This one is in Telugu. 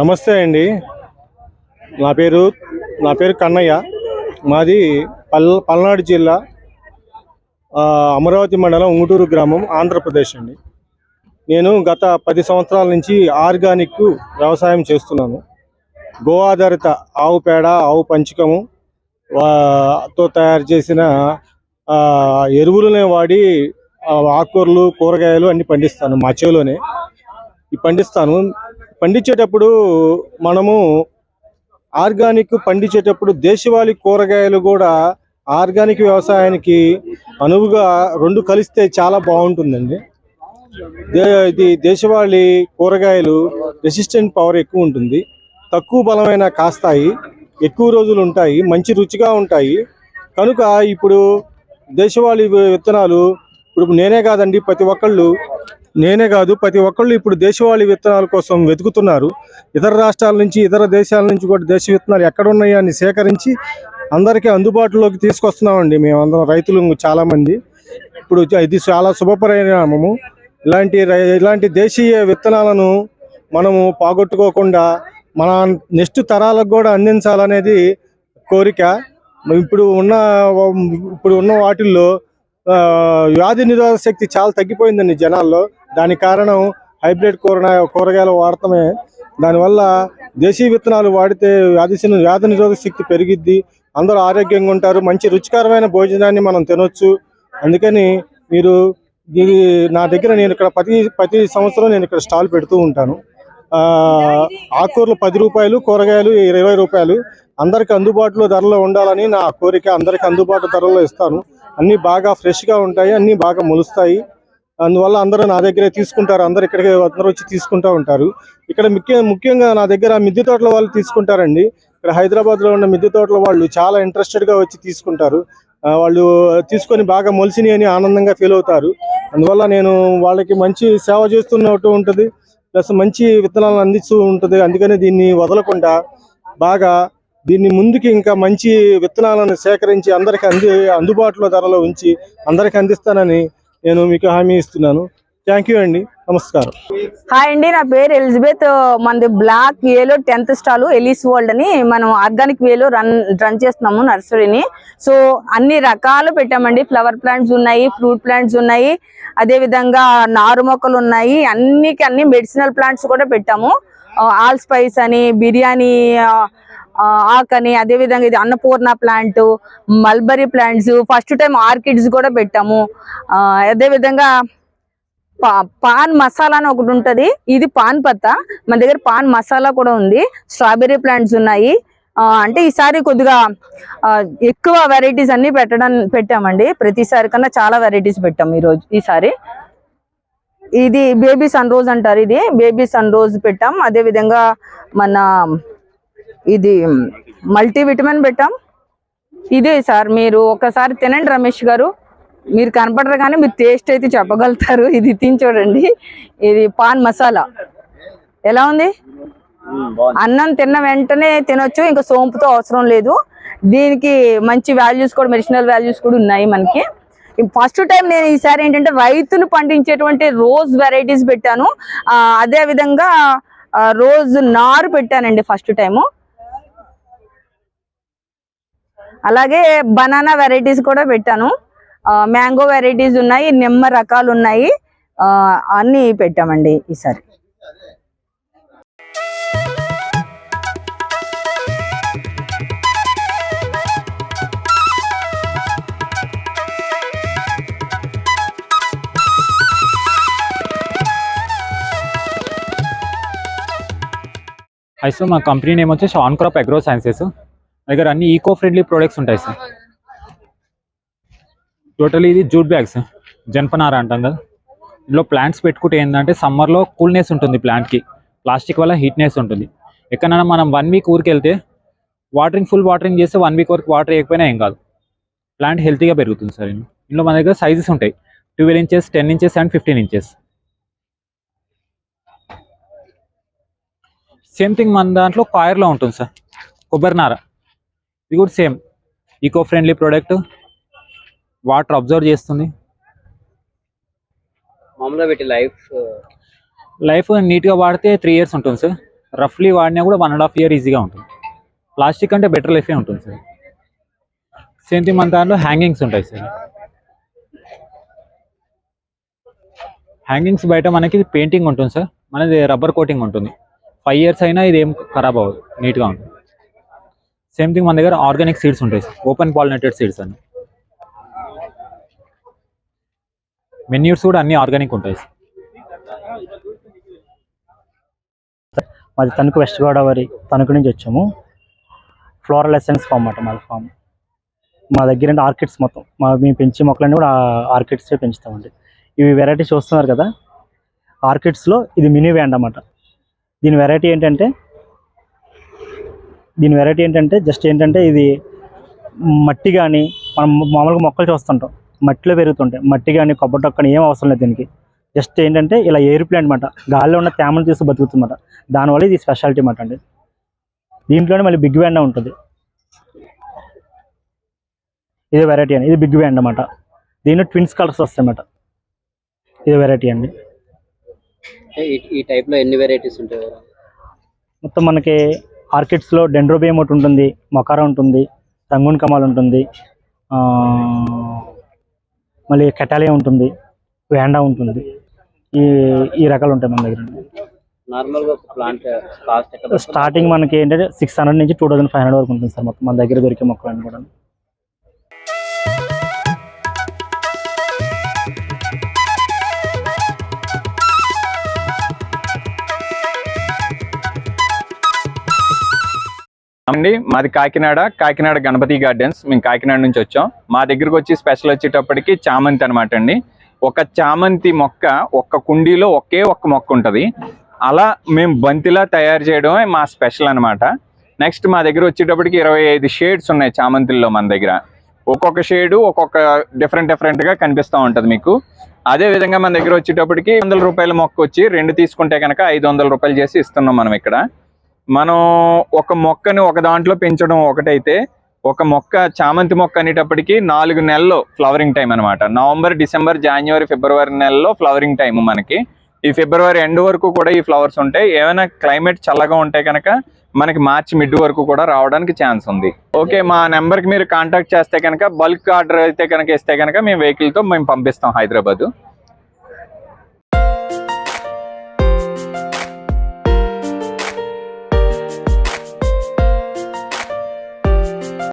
నమస్తే అండి. నా పేరు నా పేరు కన్నయ్య. మాది పల్ పల్నాడు జిల్లా అమరావతి మండలం ఉంగుటూరు గ్రామం ఆంధ్రప్రదేశ్ అండి. నేను గత పది సంవత్సరాల నుంచి ఆర్గానిక్ వ్యవసాయం చేస్తున్నాను. గో ఆధారిత ఆవు పేడ ఆవు పంచకము తో తయారు చేసిన ఎరువులనే వాడి ఆకుకూరలు కూరగాయలు అన్ని పండిస్తాను మా చేలోనే ఈ పండిస్తాను. పండించేటప్పుడు మనము ఆర్గానిక్ పండించేటప్పుడు దేశవాళీ కూరగాయలు కూడా ఆర్గానిక్ వ్యవసాయానికి అనువుగా రెండు కలిస్తే చాలా బాగుంటుందండి. దే ఇది దేశవాళీ కూరగాయలు రెసిస్టెంట్ పవర్ ఎక్కువ ఉంటుంది. తక్కువ బలమైన కాస్తాయి ఎక్కువ రోజులు ఉంటాయి మంచి రుచిగా ఉంటాయి. కనుక ఇప్పుడు దేశవాళీ విత్తనాలు ఇప్పుడు నేనే కాదండి ప్రతి ఒక్కళ్ళు నేనే కాదు ప్రతి ఒక్కళ్ళు ఇప్పుడు దేశవాళీ విత్తనాల కోసం వెతుకుతున్నారు. ఇతర రాష్ట్రాల నుంచి ఇతర దేశాల నుంచి కూడా దేశ విత్తనాలు ఎక్కడ అని సేకరించి అందరికీ అందుబాటులోకి తీసుకొస్తున్నామండి మేమందరం రైతులు చాలామంది. ఇప్పుడు ఇది చాలా శుభపరిణామము. ఇలాంటి రై- ఇలాంటి దేశీయ విత్తనాలను మనము పోగొట్టుకోకుండా మన నెక్స్ట్ తరాలకు కూడా అందించాలనేది కోరిక. ఇప్పుడు ఉన్న ఇప్పుడు ఉన్న వాటిల్లో వ్యాధి నిరోధక శక్తి చాలా తగ్గిపోయిందండి జనాల్లో. దానికి కారణం హైబ్రిడ్ కూర కూరగాయలు వాడటమే దానివల్ల దేశీ విత్తనాలు వాడితే వ్యాధి వ్యాధి నిరోధక శక్తి పెరిగిద్ది. అందరూ ఆరోగ్యంగా ఉంటారు. మంచి రుచికరమైన భోజనాన్ని మనం తినొచ్చు. అందుకని మీరు ఇది నా దగ్గర నేను ఇక్కడ ప్రతి ప్రతి సంవత్సరం నేను ఇక్కడ స్టాల్ పెడుతూ ఉంటాను. ఆకుకూరలు పది రూపాయలు కూరగాయలు ఇరవై రూపాయలు. అందరికి అందుబాటులో ధరలో ఉండాలని నా కోరిక. అందరికి అందుబాటు ధరలో ఇస్తాను. అన్నీ బాగా ఫ్రెష్గా ఉంటాయి అన్నీ బాగా మొలుస్తాయి. అందువల్ల అందరూ నా దగ్గరే తీసుకుంటారు అందరు ఇక్కడికి అందరూ వచ్చి తీసుకుంటూ ఉంటారు. ఇక్కడ ముఖ్య ముఖ్యంగా నా దగ్గర మిద్దె తోటల వాళ్ళు తీసుకుంటారండి. ఇక్కడ హైదరాబాద్లో ఉన్న మిద్దె తోటల వాళ్ళు చాలా ఇంట్రెస్టెడ్గా వచ్చి తీసుకుంటారు. వాళ్ళు తీసుకొని బాగా మొలిసినాయి అని ఆనందంగా ఫీల్ అవుతారు. అందువల్ల నేను వాళ్ళకి మంచి సేవ చేస్తున్నట్టు ఉంటుంది. ప్లస్ మంచి విత్తనాలను అందిస్తూ ఉంటుంది. అందుకనే దీన్ని వదలకుండా బాగా దీన్ని ముందుకి ఇంకా మంచి విత్తనాలను సేకరించి అందరికి అంది అందుబాటులో ధరలో ఉంచి అందరికి అందిస్తానని నేను మీకు హామీ ఇస్తున్నాను. థ్యాంక్ యూ అండి. నమస్కారం. హాయ్ అండి నా పేరు ఎలిజబెత్ మనది బ్లాక్ వేలో టెన్త్ స్టాల్ ఎలిస్ వరల్డ్ అని మనం ఆర్గానిక్ వేలో రన్ రన్ చేస్తున్నాము నర్సరీని. సో అన్ని రకాలు పెట్టామండి. ఫ్లవర్ ప్లాంట్స్ ఉన్నాయి ఫ్రూట్ ప్లాంట్స్ ఉన్నాయి అదే విధంగా నారు మొక్కలు ఉన్నాయి అన్నికి అన్ని మెడిసినల్ ప్లాంట్స్ కూడా పెట్టాము. ఆల్ స్పైస్ అని బిర్యానీ ఆకని అదే విధంగా ఇది Annapurna plant mulberry plants first time orchids కూడా పెట్టాము. అదేవిధంగా అదే విధంగా పా- పాన్ మసాలా అని ఒకటి ఉంటుంది. ఇది పాన్ పత్తా. మన దగ్గర పాన్ మసాలా కూడా ఉంది. స్ట్రాబెర్రీ ప్లాంట్స్ ఉన్నాయి. అంటే ఈసారి కొద్దిగా ఎక్కువ వెరైటీస్ అన్ని పెట్టడం పెట్టామండి. ప్రతిసారి కన్నా చాలా వెరైటీస్ పెట్టాం ఈ రోజు ఈసారి. ఇది బేబీ సన్ రోజ్ అంటారు ఇది. బేబీ సన్ రోజ్ పెట్టాం అదే విధంగా మన ఇది మల్టీ విటమిన్ పెట్టాం. ఇదే సార్ మీరు ఒకసారి తినండి రమేష్ గారు. మీరు కనపడరు కానీ మీరు టేస్ట్ అయితే చెప్పగలుగుతారు. ఇది తిని చూడండి. ఇది పాన్ మసాలా. ఎలా ఉంది? అన్నం తిన్న వెంటనే తినొచ్చు ఇంకా సోంపుతో అవసరం లేదు. దీనికి మంచి వాల్యూస్ కూడా మెడిసినల్ వాల్యూస్ కూడా ఉన్నాయి మనకి. ఫస్ట్ టైం నేను ఈసారి ఏంటంటే రైతులు పండించేటువంటి రోజ్ వెరైటీస్ పెట్టాను. అదే విధంగా రోజ్ నారు పెట్టానండి ఫస్ట్ టైము. అలాగే బనానా వెరైటీస్ కూడా పెట్టాను. మ్యాంగో వెరైటీస్ ఉన్నాయి నిమ్మ రకాలు ఉన్నాయి అన్నీ పెట్టామండి ఈసారి. అయితే మా కంపెనీ నేమ్ వచ్చేసి ఆన్ క్రాప్ అగ్రో సైన్సెస్ దగ్గర అన్ని ఈకో ఫ్రెండ్లీ ప్రొడక్ట్స్ ఉంటాయి సార్ టోటల్ ఇది జూట్ బ్యాగ్స్ జనపనార అంటాం కదా. ఇందులో ప్లాంట్స్ పెట్టుకుంటే ఏంటంటే సమ్మర్లో కూల్నెస్ ఉంటుంది ప్లాంట్కి ప్లాస్టిక్ వల్ల హీట్నెస్ ఉంటుంది. ఎక్కడైనా మనం వన్ వీక్ ఊరికి వెళ్తే వాటరింగ్ ఫుల్ వాటరింగ్ చేస్తే వన్ వీక్ వరకు వాటర్ వేయకపోయినా ఏం కాదు. ప్లాంట్ హెల్తీగా పెరుగుతుంది సార్ ఇందులో మన దగ్గర సైజెస్ ఉంటాయి. Twelve inches ten inches and fifteen inches same thing మన దాంట్లో కాయర్లో ఉంటుంది సార్ కొబ్బరి నార ఇది కూడా same. Eco friendly product water observe చేస్తుంది. మామూలుగా పెట్టి లైఫ్ లైఫ్ నీట్గా వాడితే త్రీ ఇయర్స్ ఉంటుంది సార్ రఫ్లీ వాడినా కూడా వన్ అండ్ హాఫ్ ఇయర్ ఈజీగా ఉంటుంది. ప్లాస్టిక్ అంటే బెటర్ లైఫే ఉంటుంది సార్ సేమ్ థింగ్ మన దాంట్లో హ్యాంగింగ్స్ ఉంటాయి సార్ హ్యాంగింగ్స్ బయట మనకి పెయింటింగ్ ఉంటుంది సార్ మనది రబ్బర్ కోటింగ్ ఉంటుంది. ఫైవ్ ఇయర్స్ అయినా ఇది ఏం ఖరాబ్ అవ్వదు నీట్గా ఉంటుంది. సేమ్ థింగ్ మన దగ్గర ఆర్గానిక్ సీడ్స్ ఉంటాయి. ఓపెన్ పాలినేటెడ్ సీడ్స్ అని. మెన్యూర్స్ కూడా అన్ని ఆర్గానిక్ ఉంటాయి. మాది తణుకు వెస్ట్ గోదావరి తణుకు నుంచి వచ్చాము. ఫ్లోరల్ ఎసెన్స్ ఫామ్ అన్నమాట మాది ఫామ్ మా దగ్గర ఆర్కిడ్స్ మొత్తం. మా మేము పెంచే మొక్కలన్నీ కూడా ఆర్కిడ్సే పెంచుతామండి. ఇవి వెరైటీ చూస్తున్నారు కదా. ఆర్కిడ్స్లో ఇది మినీ వ్యాండ్ అన్నమాట. దీని వెరైటీ ఏంటంటే దీని వెరైటీ ఏంటంటే జస్ట్ ఏంటంటే ఇది మట్టి కానీ మనం మామూలుగా మొక్కలు చూస్తుంటాం. మట్టిలో పెరుగుతుంటాయి మట్టి కానీ కొబ్బరి టొక్క కానీ ఏం అవసరం లేదు దీనికి. జస్ట్ ఏంటంటే ఇలా ఎయిర్ ప్లాంట్ అనమాట గాలిలో ఉన్న తేమను తీసి బతుకుతుందన్నమాట. దానివల్ల ఇది స్పెషాలిటీ అన్నమాట అండి. దీంట్లోనే మళ్ళీ బిగ్ బ్యాండ్ ఉంటుంది. ఇది వెరైటీ అండి. ఇది బిగ్ బ్యాండ్ అన్నమాట. దీనిలో ట్విన్స్ కలర్స్ వస్తాయి అన్నమాట. ఇది వెరైటీ అండి. ఈ- ఈ టైప్లో ఎన్ని వెరైటీస్ ఉంటాయి? మొత్తం మనకి ఆర్కిడ్స్లో డెండ్రోబియం ఒకటి ఉంటుంది మొకారా ఉంటుంది రంగున్ కమాల్ ఉంటుంది ఆ, మళ్ళీ కెటాలియా ఉంటుంది వ్యాండా ఉంటుంది. ఈ ఈ రకాలు ఉంటాయి మన దగ్గర. ప్లాంట్ కాస్ట్ స్టార్టింగ్ మనకి ఏంటంటే సిక్స్ హండ్రెడ్ నుంచి టూ థౌసండ్ ఫైవ్ హండ్రెడ్ వరకు ఉంటుంది సార్ మొత్తం మన దగ్గర దొరికే మొక్కలన్నీ కూడా. అండి మాది కాకినాడ కాకినాడ గణపతి గార్డెన్స్. మేము కాకినాడ నుంచి వచ్చాం. మా దగ్గరకు వచ్చి స్పెషల్ వచ్చేటప్పటికి చామంతి అనమాట అండి. ఒక చామంతి మొక్క ఒక్క కుండీలో ఒకే ఒక్క మొక్క ఉంటుంది. అలా మేము బంతిలా తయారు చేయడమే మా స్పెషల్ అన్నమాట. నెక్స్ట్ మా దగ్గర వచ్చేటప్పటికి ఇరవై ఐదు షేడ్స్ ఉన్నాయి చామంతిల్లో మన దగ్గర. ఒక్కొక్క షేడు ఒక్కొక్క డిఫరెంట్ డిఫరెంట్గా కనిపిస్తూ ఉంటుంది మీకు. అదే విధంగా మన దగ్గర వచ్చేటప్పటికి వందల రూపాయల మొక్క వచ్చి రెండు తీసుకుంటే కనుక ఐదు రూపాయలు చేసి ఇస్తున్నాం మనం ఇక్కడ. మనం ఒక మొక్కని ఒక దాంట్లో పెంచడం ఒకటైతే ఒక మొక్క చామంతి మొక్క అనేటప్పటికి నాలుగు నెలల్లో ఫ్లవరింగ్ టైం అన్నమాట. నవంబర్ డిసెంబర్ జనవరి ఫిబ్రవరి నెలలో ఫ్లవరింగ్ టైం మనకి. ఈ ఫిబ్రవరి ఎండ్ వరకు కూడా ఈ ఫ్లవర్స్ ఉంటాయి. ఏమైనా క్లైమేట్ చల్లగా ఉంటే కనుక మనకి మార్చి మిడ్ వరకు కూడా రావడానికి ఛాన్స్ ఉంది. ఓకే మా నెంబర్కి మీరు కాంటాక్ట్ చేస్తే కనుక బల్క్ ఆర్డర్ అయితే కనుక ఇస్తే కనుక మేము వెహికల్తో మేము పంపిస్తాం హైదరాబాద్.